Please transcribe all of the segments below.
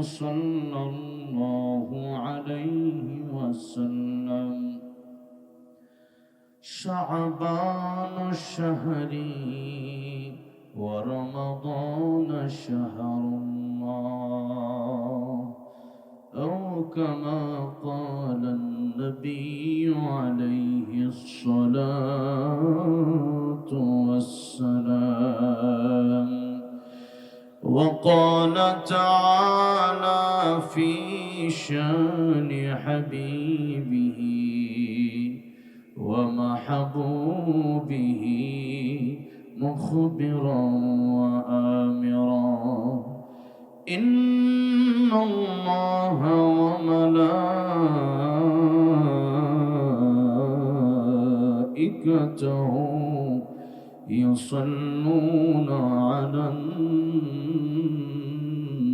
صلى الله عليه وسلم. شعبان الشهر ورمضان شهر الله. أو كما قال النبي عليه الصلاة والسلام. وقال تعالى في شأن حبيبه ومحبوبه مخبرا وآمرا. إن الله وملائكته يصلون على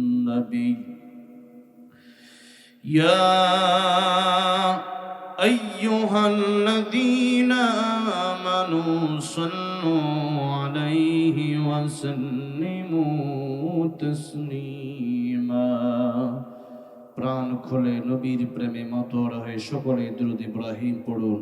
النبي يا أيها الذين آمنوا صلوا عليه وسلموا تسليما প্রাণ খুলে নবীর প্রেমে মতর হয়ে সকলে দ্রুদ ইব্রাহিম পড়ুন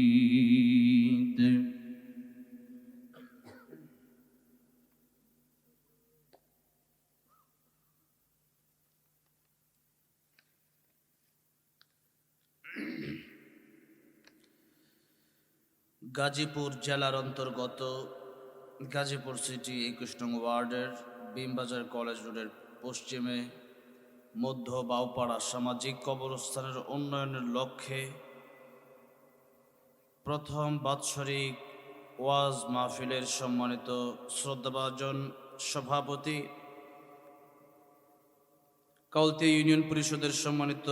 গাজীপুর জেলার অন্তর্গত গাজীপুর সিটি একুশ নং ওয়ার্ডের বিমবাজার কলেজ রোডের পশ্চিমে মধ্য বাউপাড়া সামাজিক কবরস্থানের উন্নয়নের লক্ষ্যে প্রথম বাৎসরিক ওয়াজ মাহফিলের সম্মানিত শ্রদ্ধাভাজন সভাপতি কাউলতে ইউনিয়ন পরিষদের সম্মানিত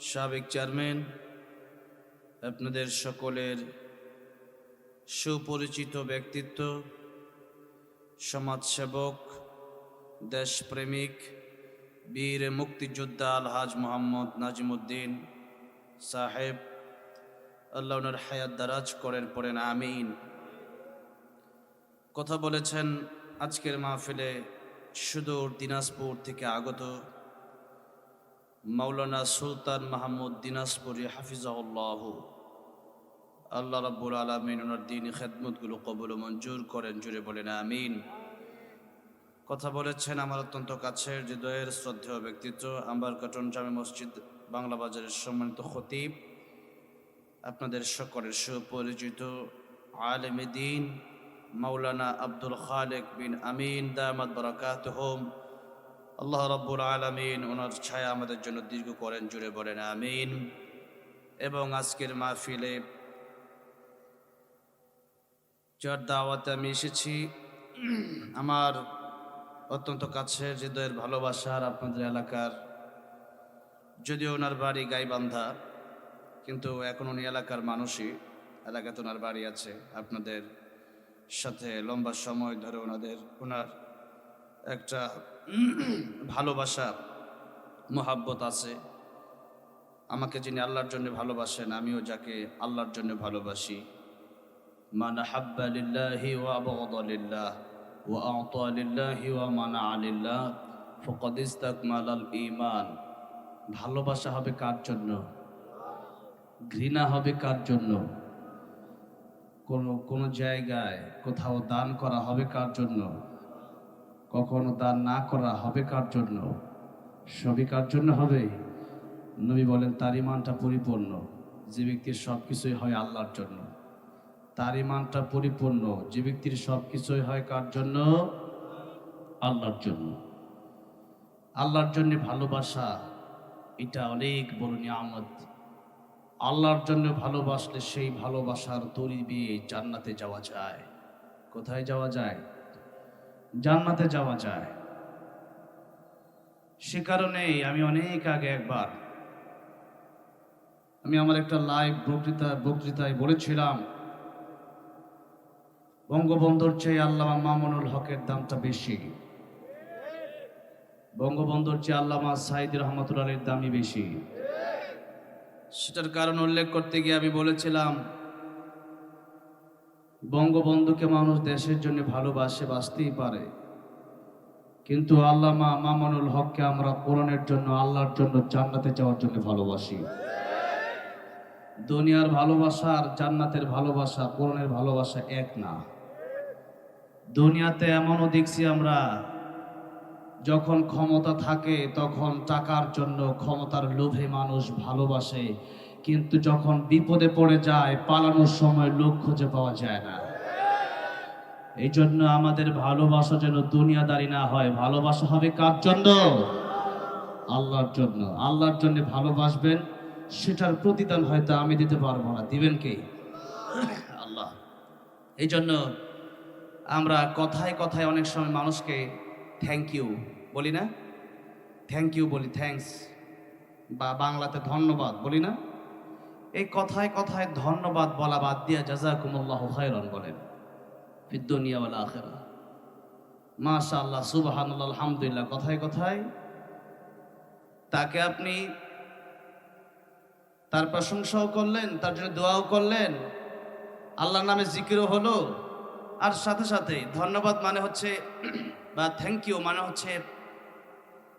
সাবেক চেয়ারম্যান, আপনাদের সকলের সুপরিচিত ব্যক্তিত্ব, সমাজসেবক, দেশপ্রেমিক, বীর মুক্তিযোদ্ধা আলহাজ মোহাম্মদ নাজিমুদ্দিন সাহেব। আল্লাহ ওনার হায়াত দারাজ করেন, পড়েন, আমিন। কথা বলেছেন আজকের মাহফিলে সুদূর দিনাজপুর থেকে আগত মাওলানা সুলতান মাহমুদ দিনাজপুরি হাফিজাউল্লাহ আল্লাহ রাব্বুল আলমিন ওনার দিন খেদমতগুলো কবুল মঞ্জুর করেন, জুড়ে বলেন আমিন। কথা বলেছেন আমার অত্যন্ত কাছের হৃদয়ের শ্রদ্ধেয় ব্যক্তিত্ব আম্বার কাটন জামে মসজিদ, বাংলা বাজারের সম্মানিত খতিব, আপনাদের সকলের সুপরিচিত আলেমে দিন, মাওলানা আব্দুল খালেক বিন আমিন দামাদ বরাকাত হোম আল্লাহ রব্বুল আলমিন ওনার ছায়া আমাদের জন্য দীর্ঘ করেন, জুড়ে বলেন আমিন। এবং আজকের মাহফিলে যার দাওয়াতে আমি এসেছি। আমার অত্যন্ত কাছের হৃদয়ের ভালোবাসার আপনাদের এলাকার। যদিও ওনার বাড়ি গাইবান্ধা, কিন্তু এখন উনি এলাকার মানুষই। এলাকাতে ওনার বাড়ি আছে। আপনাদের সাথে লম্বা সময় ধরে ওনাদের, ওনার একটা ভালোবাসা, মোহাব্বত আছে। আমাকে যিনি আল্লাহর জন্য ভালোবাসেন, আমিও যাকে আল্লাহর জন্য ভালোবাসি। ওয়া আবগাদা লিল্লাহ ওয়া আ'তা লিল্লাহি ওয়া মানা'a লিল্লাহ ফাকাদ ইসতাকমালাল ঈমান ভালোবাসা হবে কার জন্য? ঘৃণা হবে কার জন্য? কোনো কোনো জায়গায় কোথাও দান করা হবে কার জন্য? কখনো দান না করা হবে কার জন্য? সবই কার জন্য হবে? নবী বলেন, তার ইমানটা পরিপূর্ণ। যে ব্যক্তির সব কিছুই হয় আল্লাহর জন্য। তার ইমানটা পরিপূর্ণ। যে ব্যক্তির সব কিছুই হয় কার জন্য? আল্লাহর জন্য। আল্লাহর জন্য ভালোবাসা, এটা অনেক বড় নিয়ামত। আল্লাহর জন্য ভালোবাসলে সেই ভালোবাসার তরি বিয়ে জান্নাতে যাওয়া যায়। কোথায় যাওয়া যায়? জান্নাতে যাওয়া যায়। সে কারণেই আমি অনেক আগে একবার, আমি আমার একটা লাইভ বক্তৃতা বক্তৃতায় বলেছিলাম বঙ্গবন্ধুর চেয়ে আল্লামা মামুনুল হকের দামটা বেশি। বঙ্গবন্ধুর চেয়ে আল্লামা সাইদ রহমতুল্লাহের দামই বেশি। সেটার কারণ উল্লেখ করতে গিয়ে আমি বলেছিলাম, বঙ্গবন্ধুকে মানুষ দেশের জন্য ভালোবাসে, বাঁচতেই পারে। কিন্তু আল্লামা মামুনুল হককে আমরা কোরআনের জন্য, আল্লাহর জন্য, জান্নাতে যাওয়ার জন্য ভালোবাসি। দুনিয়ার ভালোবাসা আর জান্নাতের ভালোবাসা কোরআনের ভালোবাসা এক না। দুনিয়াতে এমনও দেখছি আমরা, যখন ক্ষমতা থাকে তখন টাকার জন্য ক্ষমতার লোভে মানুষ ভালোবাসে, কিন্তু যখন বিপদে পড়ে যায়, পালানোর সময় লোক খুঁজে পাওয়া যায় না। এই জন্য আমাদের ভালোবাসা যেন দুনিয়াদারি না হয়। ভালোবাসা হবে কার জন্য? আল্লাহর জন্য। আল্লাহর জন্য ভালোবাসবেন, সেটার প্রতিদান হয়তো আমি দিতে পারব না। দিবেন কে? আল্লাহ। এই জন্য আমরা কথায় কথায় অনেক সময় মানুষকে থ্যাংক ইউ বলি না? থ্যাংক ইউ বলি থ্যাংকস বা বাংলাতে ধন্যবাদ বলি না? এই কথায় কথায় ধন্যবাদ বলা বাদ দিয়া জাজাকুমুল্লাহ খায়রন বলেন। ফিদ্দুনিয়া ওয়াল আখিরা মাশা আল্লাহ সুবহানাল্লাহ, আলহামদুলিল্লাহ। কথায় কথায় তাকে আপনি তার প্রশংসাও করলেন, তার জন্য দোয়াও করলেন। আল্লাহর নামে জিকিরও হলো। আর সাথে সাথে ধন্যবাদ মানে হচ্ছে, বা থ্যাংক ইউ মানে হচ্ছে,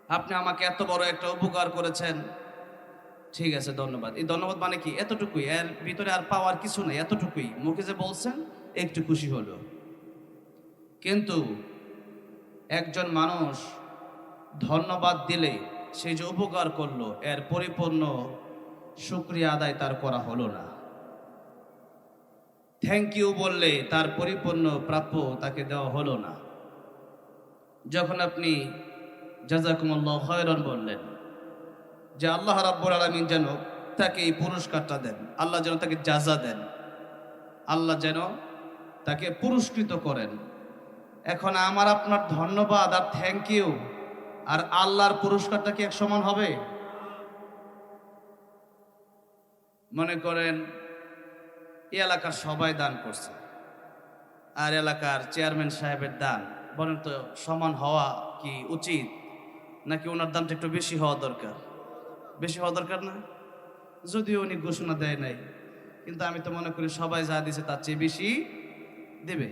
আপনি আমাকে এত বড় একটা উপকার করেছেন। ঠিক আছে, ধন্যবাদ। এই ধন্যবাদ মানে কি? এতটুকুই। এর ভিতরে আর পাওয়ার কিছু নেই, এতটুকুই। মুখে যে বলছেন, একটু খুশি হলো। কিন্তু একজন মানুষ ধন্যবাদ দিলে সে যে উপকার করল, এর পরিপূর্ণ শুক্রিয়া আদায় তার করা হলো না। থ্যাংক ইউ বললে তার পরিপূর্ণ প্রাপ্য তাকে দেওয়া হলো না। যখন আপনি জাজাকুমুল্লাহ খয়রন বললেন যে আল্লাহ রাব্বুল আলামিন যেন তাকে এই পুরস্কারটা দেন, আল্লাহ যেন তাকে জাজা দেন, আল্লাহ যেন তাকে পুরস্কৃত করেন। এখন আমার আপনার ধন্যবাদ আর থ্যাংক ইউ আর আল্লাহর পুরস্কারটা কি এক সমান হবে? মনে করেন এলাকার সবাই দান করছে। আর এলাকার চেয়ারম্যান সাহেবের দান, বলেন তো সমান হওয়া কি উচিত? নাকি ওনার দামটা একটু বেশি হওয়া দরকার? বেশি হওয়া দরকার না? যদিও উনি ঘোষণা দেয় নাই, কিন্তু আমি তো মনে করি সবাই যা দিছে তার চেয়ে বেশি দেবে।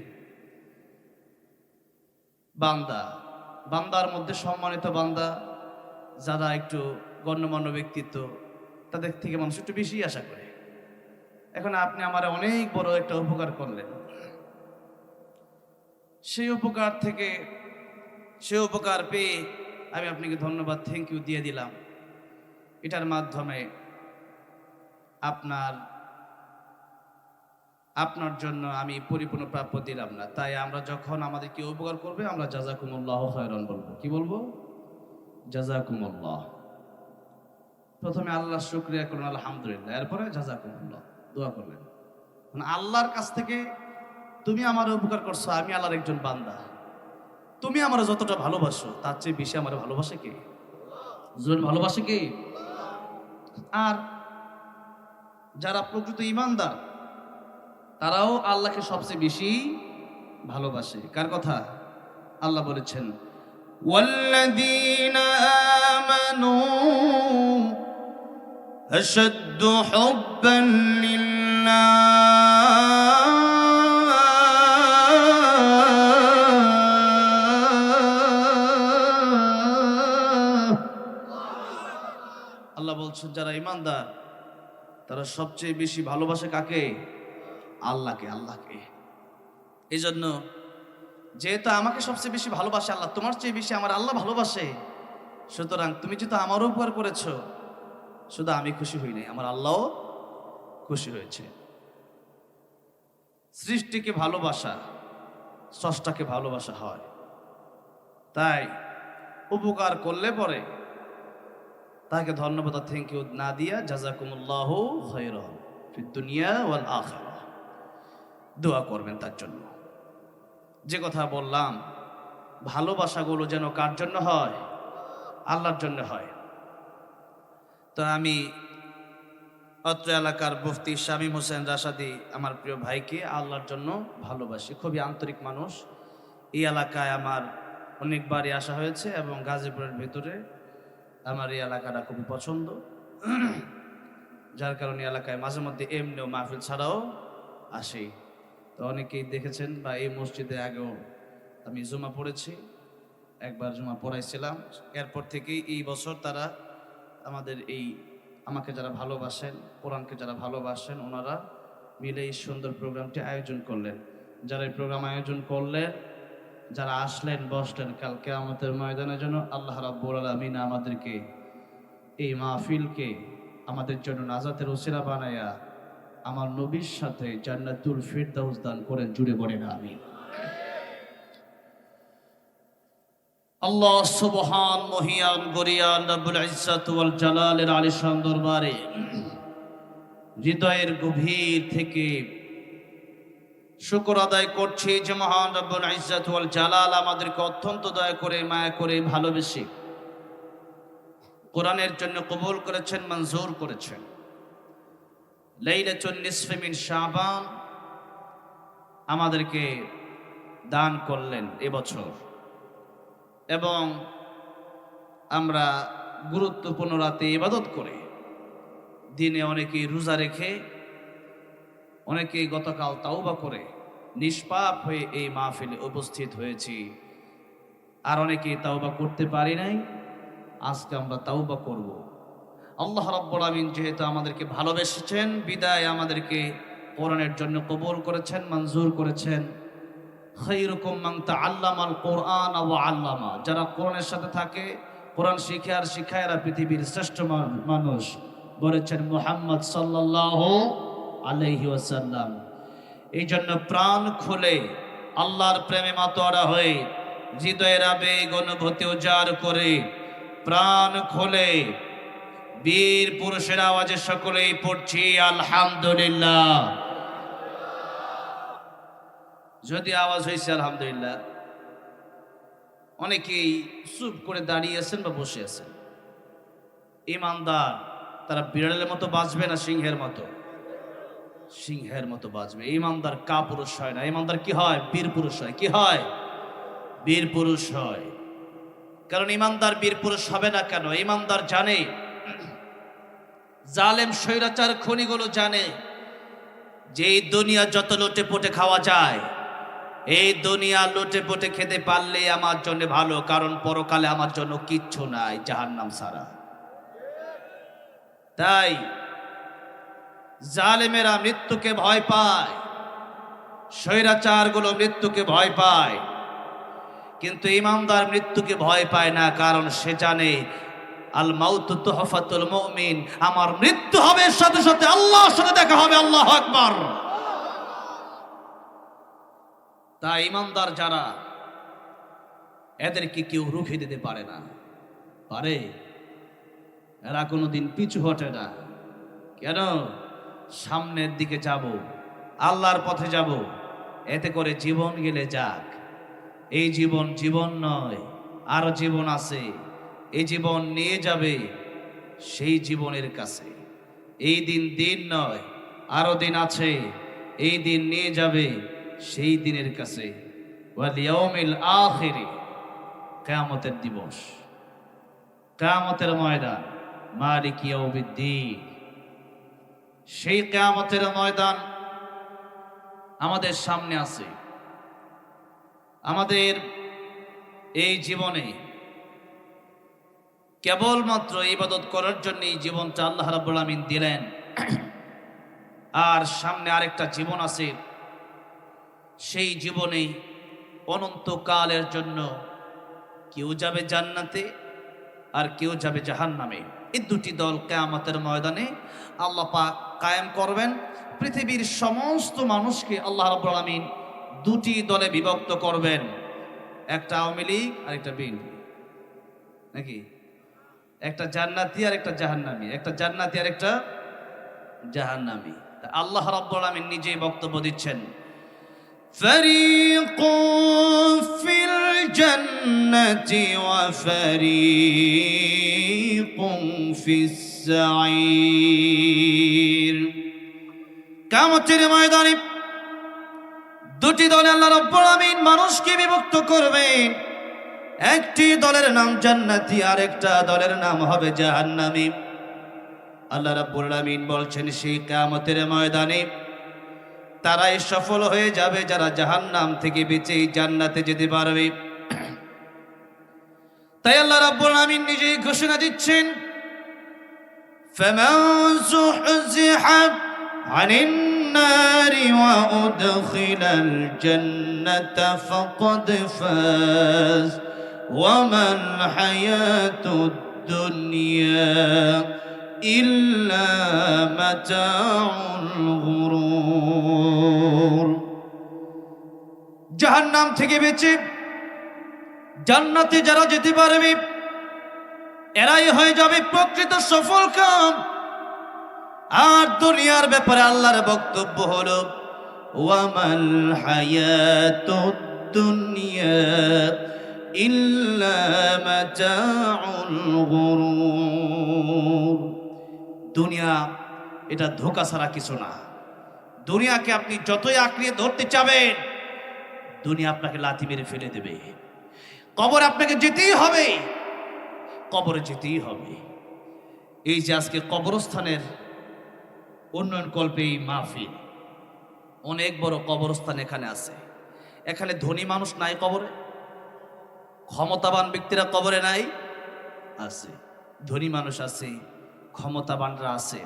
বান্দা, বান্দার মধ্যে সম্মানিত বান্দা, যারা একটু গণ্যমান্য ব্যক্তিত্ব, তাদের থেকে মানুষ একটু বেশি আশা করে। এখন আপনি আমার অনেক বড় একটা উপকার করলেন। সেই উপকার থেকে সে উপকার পেয়ে আমি আপনাকে ধন্যবাদ থ্যাংক ইউ দিয়ে দিলাম। এটার মাধ্যমে আপনার আপনার জন্য আমি পরিপূর্ণ প্রাপ্য দিলাম না। তাই আমরা যখন আমাদের কেউ উপকার করবে, আমরা জাজাকুমুল্লাহ খয়রন বলব। কি বলব? জাজাকুমুল্লাহ। প্রথমে আল্লাহ শুক্রিয়া করুন, আলহামদুলিল্লাহ। এরপরে জাজাকুমুল্লাহ। দোয়া করলেন মানে আল্লাহর কাছ থেকে তুমি আমার উপকার করছো আমি আল্লাহর একজন বান্দা তুমি আমার যতটা ভালোবাসো তার চেয়ে বেশি আমার ভালোবাসে কে জোর ভালোবাসে কে আর যারা প্রকৃত ইমানদার তারাও আল্লাহকে সবচেয়ে বেশি ভালোবাসে কার কথা আল্লাহ বলেছেন والذين آمنوا أشد حبا لله আল্লাহ বলছেন যারা ইমানদার তারা সবচেয়ে বেশি ভালোবাসে কাকে আল্লাহকে আল্লাহকে এই জন্য যেহেতু আমাকে সবচেয়ে বেশি ভালোবাসে আল্লাহ তোমার চেয়ে বেশি আমার আল্লাহ ভালোবাসে সুতরাং তুমি যেহেতু আমার উপকার করেছো শুধু আমি খুশি হই নাই, আমার আল্লাহ খুশি হয়েছে। সৃষ্টিকে ভালোবাসা, স্রষ্টাকে ভালোবাসা হয়। তাই উপকার করলে পরে তাকে ধন্যবাদ থ্যাংক ইউ না দিয়া জাজাকুমুল্লাহ খৈরন দুনিয়া ওয়াল আখিরাহ। দোয়া করবেন তার জন্য। যে কথা বললাম, ভালোবাসাগুলো যেন কার জন্য হয়? আল্লাহর জন্য হয়। তো আমি অত্র এলাকার মুফতি শামীম হোসেন রাশাদি, আমার প্রিয় ভাইকে আল্লাহর জন্য ভালোবাসি। খুবই আন্তরিক মানুষ। এই এলাকায় আমার অনেকবারই আসা হয়েছে এবং গাজীপুরের ভিতরে আমার এই এলাকাটা খুবই পছন্দ। যার কারণে এলাকায় মাঝে মধ্যে এমনিও মাহফিল ছাড়াও আসি। তো অনেকেই দেখেছেন বা এই মসজিদে আগেও আমি জুমা পড়েছি, একবার জুমা পড়াইছিলাম। এরপর থেকেই এই বছর তারা আমাদের এই আমাকে যারা ভালোবাসেন, কোরআনকে যারা ভালোবাসেন, ওনারা মিলে এই সুন্দর প্রোগ্রামটি আয়োজন করলেন। যারা এই প্রোগ্রাম আয়োজন করলেন, যারা আসলেন, বসলেন কালকে আমাদের ময়দানের জন্য আল্লাহ রাব্বুল আলামিন আমাদেরকে এই মাহফিলকে আমাদের জন্য নাজাতের ওসিলা বানায়া আমার নবীর সাথে জান্নাতুল ফিরদাউস দান করেন, জুড়ে বলেন আমি আল্লাহ সুবহান মহিয়ান গরিয়ান রব্বুল ইজ্জাত ওয়াল জালালের আলিশান দরবারে হৃদয়ের গভীর থেকে শুকর আদায় করছি যে মহান রব্বুল ইজ্জাত ওয়াল জালাল আমাদেরকে অত্যন্ত দয়া করে, মায়া করে, ভালোবেসে কোরআনের জন্য কবুল করেছেন, মঞ্জুর করেছেন। লাইলাতুন নিসফে মিন শাবান আমাদেরকে দান করলেন এবছর এবং আমরা গুরুত্বপূর্ণ রাতে ইবাদত করে। দিনে অনেকেই রোজা রেখে, অনেকে গতকাল তাওবা করে। নিষ্পাপ হয়ে এই মাহফিলে উপস্থিত হয়েছি। আর অনেকেই তাওবা করতে পারি নাই। আজকে আমরা তাওবা করব। আল্লাহ রাব্বুল আমিন যেহেতু আমাদেরকে ভালোবেসেছেন, বিদায় আমাদেরকে কোরআনের জন্য কবুল করেছেন, মঞ্জুর করেছেন। খৈরকম মান তাআল্লামাল কোরআন ওয়া আল্লামা। যারা কোরআনের সাথে থাকে, কোরআন শিখে আর শিখায় এরা পৃথিবীর শ্রেষ্ঠ মানুষ, বলেছেন মুহাম্মদ সাল্লাল্লাহু আলাইহি ওয়াসাল্লাম। এই জন্য প্রাণ খুলে আল্লাহর প্রেমে মাতোয়ারা হয়ে, হৃদয়ের আবেগ অনুভূতি উজাড় করে প্রাণ খুলে বীর পুরুষের আওয়াজে সকলেই পড়ছি, আলহামদুলিল্লাহ। যদি আওয়াজ হয়েছে, আলহামদুলিল্লাহ। অনেকেই চুপ করে দাঁড়িয়ে আছেন বা বসে আছেন। ইমানদার, তারা বিড়ালের মতো বাঁচবে না সিংহের মতো? সিংহের মতো বাঁচবে ইমানদার কা পুরুষ হয় না। ইমানদার কি হয়? বীর পুরুষ হয়। কি হয়? বীর পুরুষ হয়। কারণ ইমানদার বীর পুরুষ হবে না কেন? ইমানদার জানে। জালেম, স্বৈরাচার, খনিগুলো জানে। যে এই দুনিয়া যত লোটে পোটে খাওয়া যায় এই দুনিয়া লোটে পোটে খেতে পারলে আমার জন্য ভালো, কারণ পরকালে আমার জন্য কিচ্ছু নাই, জাহান্নাম সারা তাই জালেমেরা মৃত্যুকে ভয় পায়, স্বৈরাচারগুলো মৃত্যুকে ভয় পায়, কিন্তু ইমামদার মৃত্যুকে ভয় পায় না, কারণ সে জানে, আল মাউত তোহফাতুল মুমিন, আমার মৃত্যু হবে সাথে সাথে আল্লাহর সাথে দেখা হবে, আল্লাহ আকবার। তাই ইমানদার যারা, এদেরকে কেউ রুখে দিতে পারে না। পারে? এরা কোনোদিন পিছু হটে না। কেন? সামনের দিকে যাব, আল্লাহর পথে যাব, এতে করে জীবন গেলে যাক। এই জীবন জীবন নয়, আরও জীবন আছে। এই জীবন নিয়ে যাবে সেই জীবনের কাছে। এই দিন দিন নয়, আরও দিন আছে। এই দিন নিয়ে যাবে সেই দিনের কাছে, ওয়াল ইয়াউমিল আখিরি, কিয়ামতের দিবস। কিয়ামতের ময়দান, মালিক সেই কিয়ামতের ময়দান আমাদের সামনে আছে। আমাদের এই জীবনে কেবলমাত্র ইবাদত করার জন্য এই জীবনটা আল্লাহ রাব্বুল আমিন দিলেন। আর সামনে আরেকটা জীবন আছে সেই জীবনে অনন্তকালের জন্য কেউ যাবে জান্নাতে আর কেউ যাবে জাহান নামে এই দুটি দল কেয়ামতের ময়দানে আল্লাহ পাক কায়েম করবেন। পৃথিবীর সমস্ত মানুষকে আল্লাহ রাব্বুল আলামিন দুটি দলে বিভক্ত করবেন। একটা আওয়ামী লীগ আর একটা বিএনপি। নাকি? একটা জান্নাতি আর একটা জাহান্নামী। একটা জান্নাতি আর একটা জাহান্নামী। আল্লাহ রাব্বুল আলামিন নিজেই বক্তব্য দিচ্ছেন। فريق في الجنة وفريق في السعير কামতের ময়দানে দুটি দলে আল্লাহ রাব্বুল আমিন মানুষকে বিভক্ত করবেন একটি দলের নাম জান্নাতি আর একটা দলের নাম হবে জাহান্নামী আল্লাহ রাব্বুল আমিন বলছেন সেই কিয়ামতের ময়দানে তারাই সফল হয়ে যাবে যারা জাহান্নাম থেকে বেঁচে জান্নাতে যেতে পারবে তাই আল্লাহ রাব্বুল আমিন নিজেই ঘোষণা দিচ্ছেন فمن زحزح عن النار وأدخل الجنة فقد فاز وما الحياة الدنيا إلا متاع الغرور জাহান্নাম থেকে বেঁচে জান্নাতে যারা যেতে পারবে এরাই হয়ে যাবে প্রকৃত সফল কাম আর দুনিয়ার ব্যাপারে আল্লাহর বক্তব্য হলো ওয়ামাল হায়াতুদ দুনিয়া ইল্লা মাতাউল গুরুর দুনিয়া, এটা ধোকা ছাড়া কিছু না। দুনিয়াকে আপনি যতই আঁকড়িয়ে ধরতে চাবেন, দুনিয়া আপনাকে লাথি মেরে ফেলে দেবে। কবর আপনাকে যেতেই হবে। কবরে যেতেই হবে। এই যে আজকে কবরস্থানের উন্নয়ন কল্পে এই অনেক বড় কবরস্থান এখানে আছে। এখানে ধনী মানুষ নাই কবরে, ক্ষমতাবান ব্যক্তিরা কবরে নাই, আছে। ধনী মানুষ আছে ক্ষমতাবানরা আছে।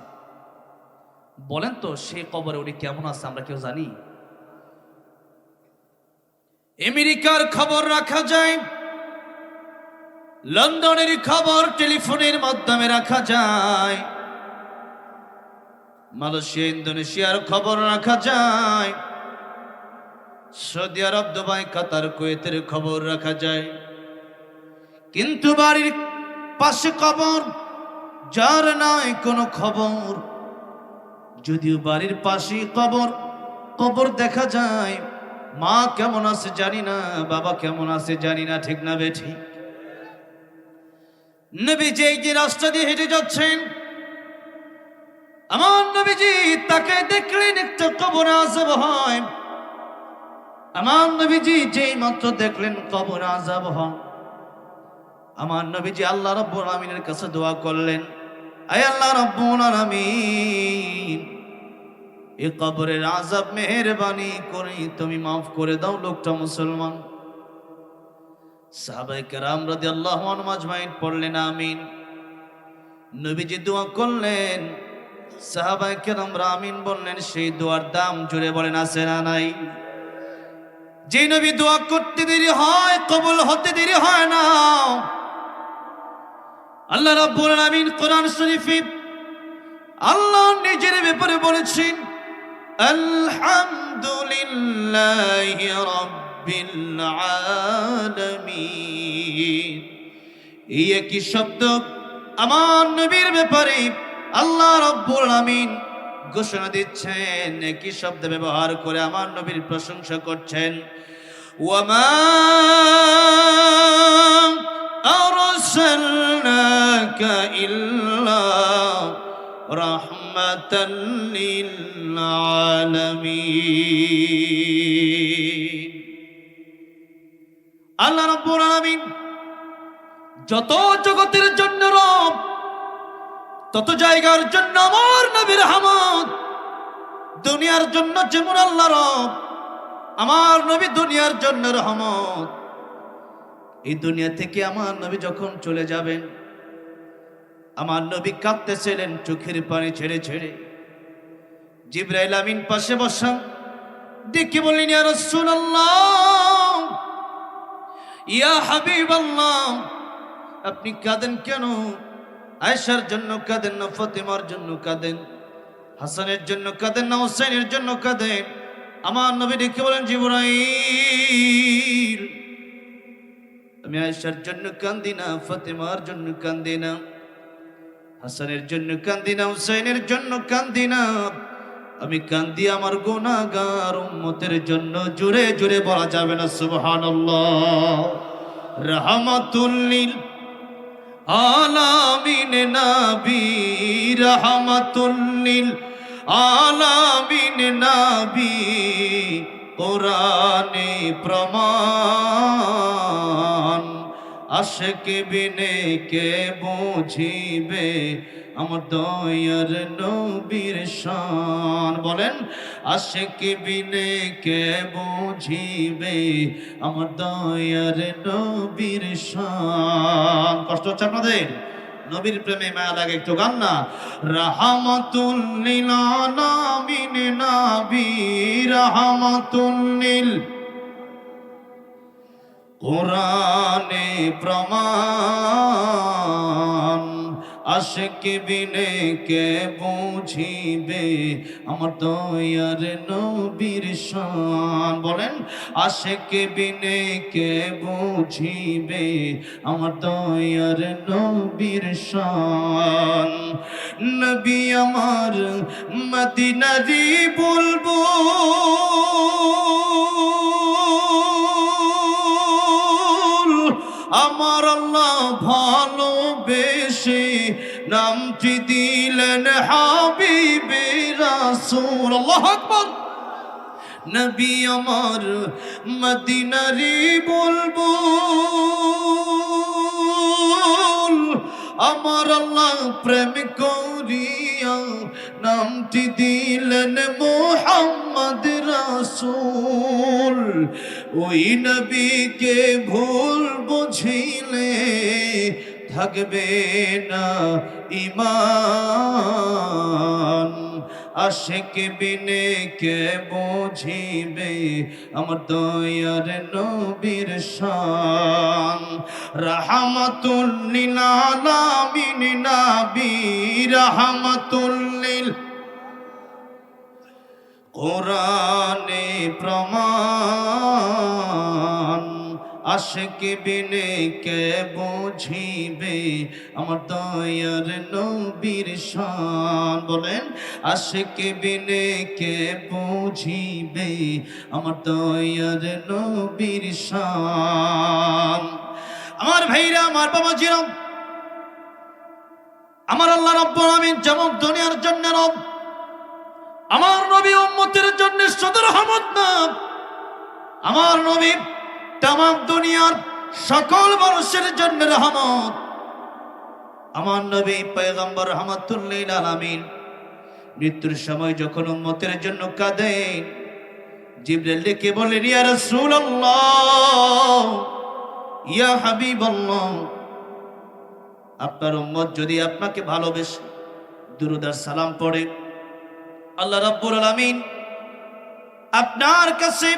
বলেন তো, সেই কবরে উনি কেমন আছে আমরা কেউ জানি? আমেরিকার খবর রাখা যায়, লন্ডনের খবর টেলিফোনের মাধ্যমে রাখা যায়, মালয়েশিয়া, ইন্দোনেশিয়ার খবর রাখা যায়, সৌদি আরব, দুবাই, কাতার, কুয়েতের খবর রাখা যায়। কিন্তু বাড়ির পাশে কবর যার নাই কোনো খবর। যদিও বাড়ির পাশে কবর কবর দেখা যায়। মা কেমন আছে জানি না, বাবা কেমন আছে জানি না, ঠিক না বে ঠিক। নবীজি এই যে রাস্তা দিয়ে হেঁটে যাচ্ছেন, আমার নবীজি তাকে দেখলেন একটা কবর আজব হয়। আমার নবীজি যেই মাত্র দেখলেন কবর আজাব হয়। আমার নবীজি আল্লাহ রব্বুল আমিনের কাছে দোয়া করলেন আয় আল্লাহ রব্বুল আলামিন। এ কবরের আজাব মেহেরবানি করে তুমি মাফ করে দাও লোকটা মুসলমান। সাহাবাই কেরাম রাদি আল্লাহ মাজমাইন পড়লেন, আমিন। নবীজি দোয়া করলেন সাহাবাই কেরাম আমিন বললেন, সেই দোয়ার দাম জুড়ে বলেন, আছে না নাই? যে নবী দোয়া করতে দেরি হয়, কবুল হতে দেরি হয় না। আল্লাহ রাব্বুল আলামিন কোরআন শরীফে আল্লাহ নিজের ব্যাপারে বলেছেন, আলহামদুলিল্লাহি রাব্বিল আলামিন। এই একই শব্দ আমার নবীর ব্যাপারে আল্লাহ রাব্বুল আলামিন ঘোষণা দিচ্ছেন। একই শব্দ ব্যবহার করে আমার নবীর প্রশংসা করছেন। ওয়ামা أرسلناك إلا رحمة للعالمين আল্লাহ রাব্বুল আলামিন যত জগতের জন্য রব তত জায়গার জন্য আমার নবীর রহমত দুনিয়ার জন্য যেমন আল্লাহ রব আমার নবী দুনিয়ার জন্য রহমত এই দুনিয়া থেকে আমার নবী যখন চলে যাবেন, আমার নবী কাঁদতেছিলেন, চোখের পানি ছেড়ে ছেড়ে। জিব্রাইল আমিন পাশে বসা, ডেকে বললেন, ইয়া রাসূলুল্লাহ, ইয়া হাবিবাল্লাহ, আপনি কাঁদেন কেন? আয়েশার জন্য কাঁদেন না, ফতেমার জন্য কাঁদেন, হাসানের জন্য কাঁদেন না হোসেনের জন্য কাঁদেন? আমার নবী ডেকে বলেন জিবরাইল আমি আয়েশার জন্য কান্দি না, ফতেমার জন্য কান্দি না, হাসানের জন্য কান্দি না, হুসাইনের জন্য কান্দি না। আমি কান্দি আমার গোনাগার উম্মতের জন্য জুড়ে জুড়ে বলা যাবে না, সুবহানাল্লাহ। রাহমাতুল্লিল আলামিন নবী রাহমাতুল্লিল আলামিন নবী, কোরআনে প্রমাণ। আশেকে বিনে কে বুঝিবে? আমার দয়ার নবীর শান। বলেন, আশেকে বিনে কে বুঝিবে? আমার দয়ার নবীর শান। কষ্ট হচ্ছে আপনাদের? নবীর প্রেমে মায়া লাগে, একটু গান না। রাহমাতুল লিল আলামিন, নবী, রাহমাতুল কোরআনে প্রমাণ, আশেক বিনে কে বুঝিবে? আমার দয়ার নবীর শান। বলেন, আশেক বিনে কে বুঝিবে? আমার দয়ার নবীর শান। নবী আমার মদিনারি বলব আমার আল্লাহ ভালোবেসে নামটি দিলেন হাবিবে রাসূল। আল্লাহু আকবার। নবী আমার মদিনারি বলব আমার আল্লাহ প্রেম করিয়া নামটি দিলেন মোহাম্মদ রাসুল। ওই নবীকে ভুল বুঝিলে থাকবে না ইমান। আশেক বিনে কে বুঝিবে আমার দয়ার নবীর শান? রাহমাতুল লিল আলামিন নবী রাহমাতুল লিল কোরআনে প্রমাণ আশেক বিনে কে বুঝিবে? আমার দয়ার নবীর শান। বলেন, আশেক বিনে কে বুঝিবে? আমার দয়ার নবীর শান। আমার ভাইরা, আমার বাবা জিরম আমার আল্লাহ রব্বুল আমিন যেমন দুনিয়ার জন্য রব, আমার নবী উম্মতের জন্য সদর রহমত না আমার নবী তাম দুনিয়ার সকল মানুষের জন্য রহমত। আমার নবী পয়গম্বর রহমতুল্লিল আলামিন মৃত্যুর সময় যখন উম্মতের জন্য কাঁদেন জিব্রাইল ডেকে বলেন ইয়া রাসূলুল্লাহ, ইয়া হাবিবাল্লাহ, আপনার উম্মত যদি আপনাকে ভালোবেসে দুরুদার সালাম পড়ে, আল্লাহ রাব্বুল আলামিন আপনার কাছে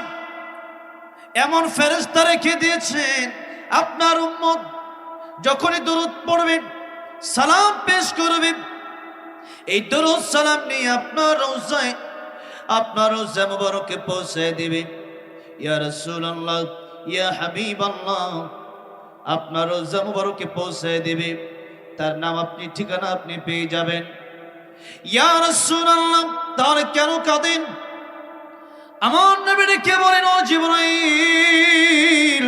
এমন ফেরেশতা রেখে দিয়েছেন? আপনার উম্মত যখনই দরুদ পড়বেন, সালাম পেশ করবেন। এই দরুদ সালাম নিয়ে আপনার রোজায়, আপনার রোজা মুবারকে পৌঁছে দিবে ইয়া রাসূলুল্লাহ, ইয়া হাবিবাল্লাহ, আপনার রোজা মুবারকে পৌঁছে দিবে তার নাম আপনি, ঠিকানা আপনি পেয়ে যাবেন। ইয়া রাসূলুল্লাহ, তাহলে কেন কাঁদেন? আমার নবীরে কে বলেন, ও জিবরাইল,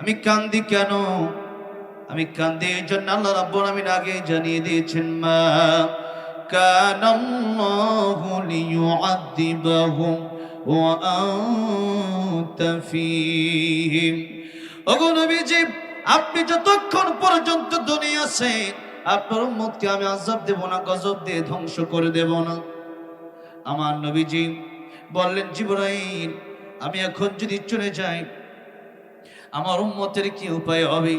আমি কান্দি কেন? আমি কান্দি এই জন্য আল্লাহ রাব্বুল আমিন আগে জানিয়ে দিয়েছেন, মা কান আল্লাহু লিয়ুআযিবাহুম ওয়া আনতা ফীহিম। ওগো নবীজি, আপনি যতক্ষণ পর্যন্ত দুনিয়া আছেন, আপনার উম্মতকে আমি আযাব দেব না, গজব দিয়ে ধ্বংস করে দেব না। আমার নবীজি বললেন, জিবরাইল, আমি এখন যদি চলে যাই, আমার উম্মতের কি উপায় হবে?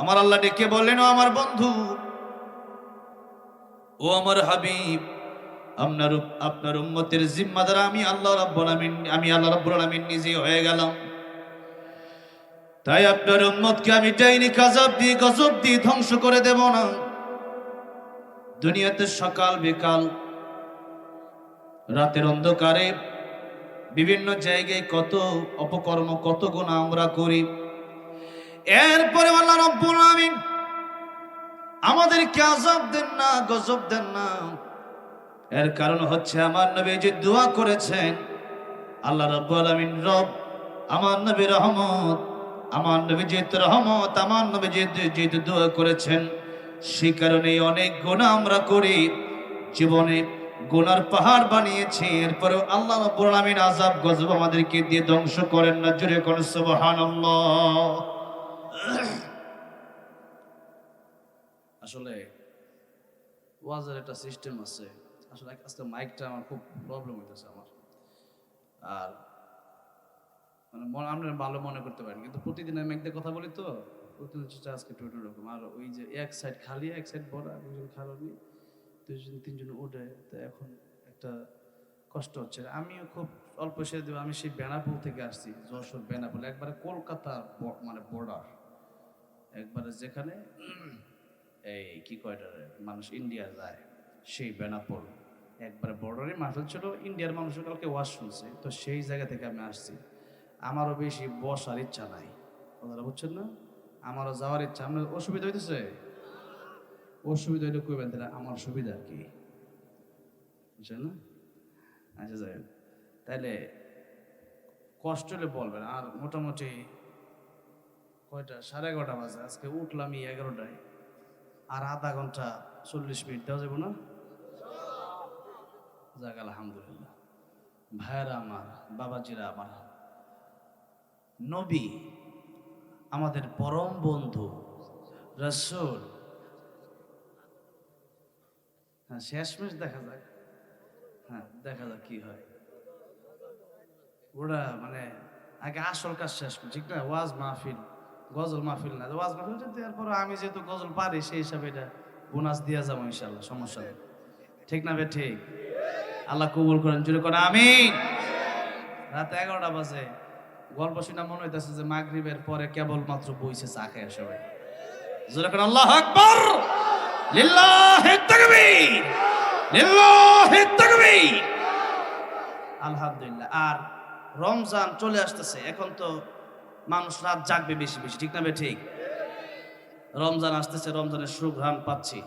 আমার আল্লাহ ডেকে বললেন, ও আমার বন্ধু, ও আমার হাবিব, আপনার আপনার উম্মতের জিম্মাদার আমি আল্লাহ রাব্বুল আমিন আমি আল্লাহ রাব্বুল আলামিন নিজে হয়ে গেলাম। তাই আপনার উম্মতকে আমি ডাইনি কাজাব দিয়ে, গজব দিয়ে ধ্বংস করে দেব না। দুনিয়াতে সকাল বিকাল রাতের অন্ধকারে বিভিন্ন জায়গায় কত অপকর্ম, কত গুণা আমরা করি। এরপরে আল্লাহ রব্বুল আমিন আমাদেরকে আজাব দেন না, গজব দেন না। এর কারণ হচ্ছে আমার নবী যে দোয়া করেছেন, আল্লাহ রব্বুল আমিন রব, আমার নবী রহমত, আমার নবী যেহেতু রহমত, আমার নবী যেহেতু যেহেতু দোয়া করেছেন সেই কারণে অনেক গুণা আমরা করি। জীবনে গুনার পাহাড় বানিয়েছি, এরপরেও আল্লাহ রব্বুল আজাব গজব আমাদেরকে দিয়ে ধ্বংস করেন না জুড়ে কোন সুবহানাল্লাহ। আসলে ওয়াজের একটা সিস্টেম আছে, আসলে আজকে মাইকটা আমার খুব প্রবলেম হইতেছে আমার। আর মানে আপনারা ভালো মনে করতে পারেন কিন্তু প্রতিদিন আমি একদিন কথা বলি তো, প্রতিদিন হচ্ছে আজকে একটু রকম আর ওই যে এক সাইড খালি, এক সাইড দুজন খালি দুজন তিনজন উঠে তো এখন একটা কষ্ট হচ্ছে। আমিও খুব অল্প সে দেব, আমি সেই বেনাপুল থেকে আসছি, যশোর বেনাপুল একবারে কলকাতা ব- মানে বর্ডার একবারে যেখানে এই কি কয়টা মানুষ ইন্ডিয়া যায়, সেই বেনাপোল একবারে বর্ডারে মাহফিল ছিল ইন্ডিয়ার মানুষের কালকে ওয়াশ শুনছে, তো সেই জায়গা থেকে আমি আসছি। আমারও বেশি বসার ইচ্ছা নাই। কথাটা বুঝছেন না? আমারও যাওয়ার ইচ্ছা, আপনার অসুবিধা হইতেছে? অসুবিধা হইলে কইবেন তাহলে আমার সুবিধা কি। বুঝছেন না? আচ্ছা যাই। তাইলে কষ্ট হলে বলবেন। আর মোটামুটি কয়টা? সাড়ে এগারোটা বাজে। আজকে উঠলাম এগারোটায়। আর আধা ঘণ্টা চল্লিশ মিনিট দেওয়া যাবে না? যাক, আলহামদুলিল্লাহ। ভাইয়েরা আমার, বাবাজিরা আমার। নবী আমাদের পরম বন্ধু, রসুল। হ্যাঁ শেষমেশ দেখা যাক। হ্যাঁ দেখা যাক কি হয়। ওরা মানে আগে আসল কাজ শেষ ঠিক না? ওয়াজ মাহফিল, গজল মাহফিল না। ওয়াজ মাহফিল তারপর আমি যেহেতু গজল পারি, সেই হিসাবে এটা বোনাস দিয়ে যাব ইনশাল্লাহ সমস্যা নেই। ঠিক না বে, ঠিক? আল্লাহ কবুল করেন জুড়ে করে আমিন। রাত এগারোটা বাজে। গল্প শুনে মনে হইতেছে যে মাগরিবের পরে কেবলমাত্র বইছে চা খায় সবাই। জোরে করে আল্লাহ আকবর! আলহামদুলিল্লাহ। আর রমজান চলে আসতেছে, এখন তো মানুষ রাত জাগবে বেশি বেশি, ঠিক না ঠিক? রমজান আসতেছে, রমজানের সুঘ্রাণ পাচ্ছি।